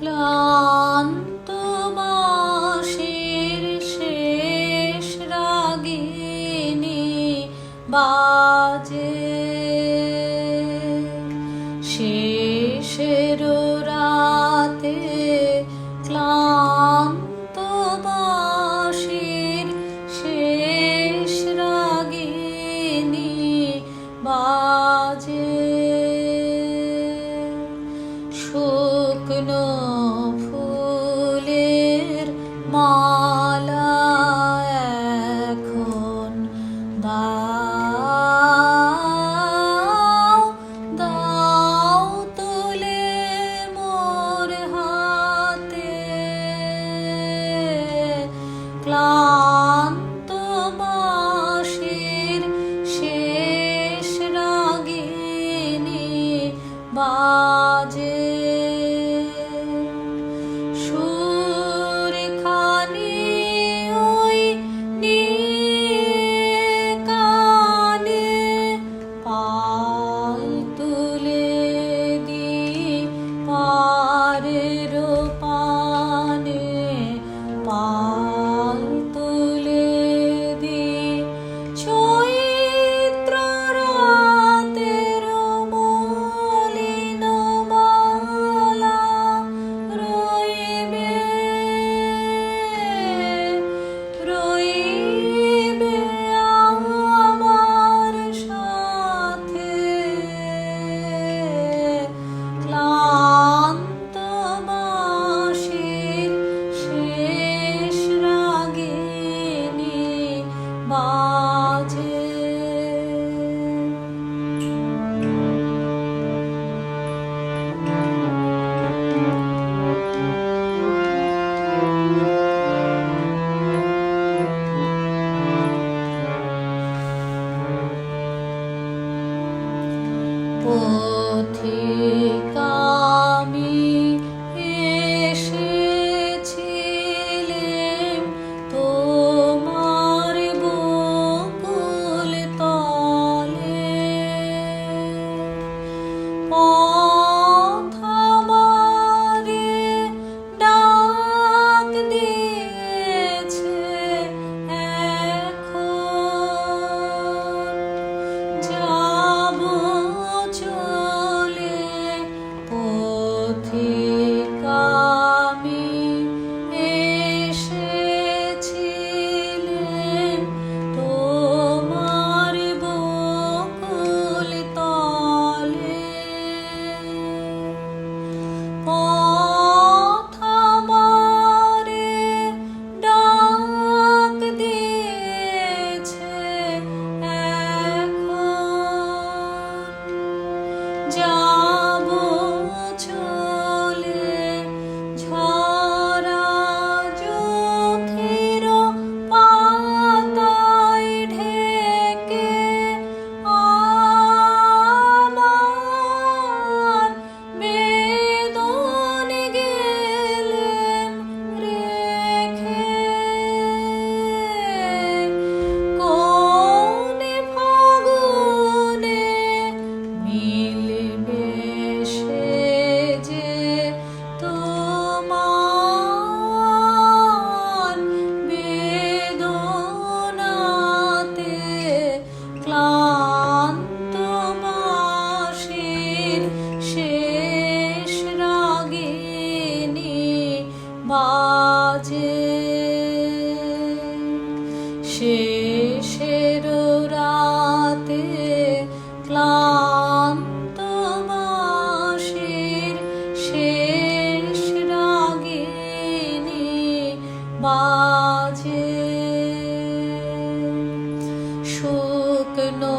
ক্লান্ত মাসের শেষ রাগিনী বা lo. Oh. বাজে শেষের রাতে ক্লান্ত বাসের শেষ রাগিনী বাজে। শুকনো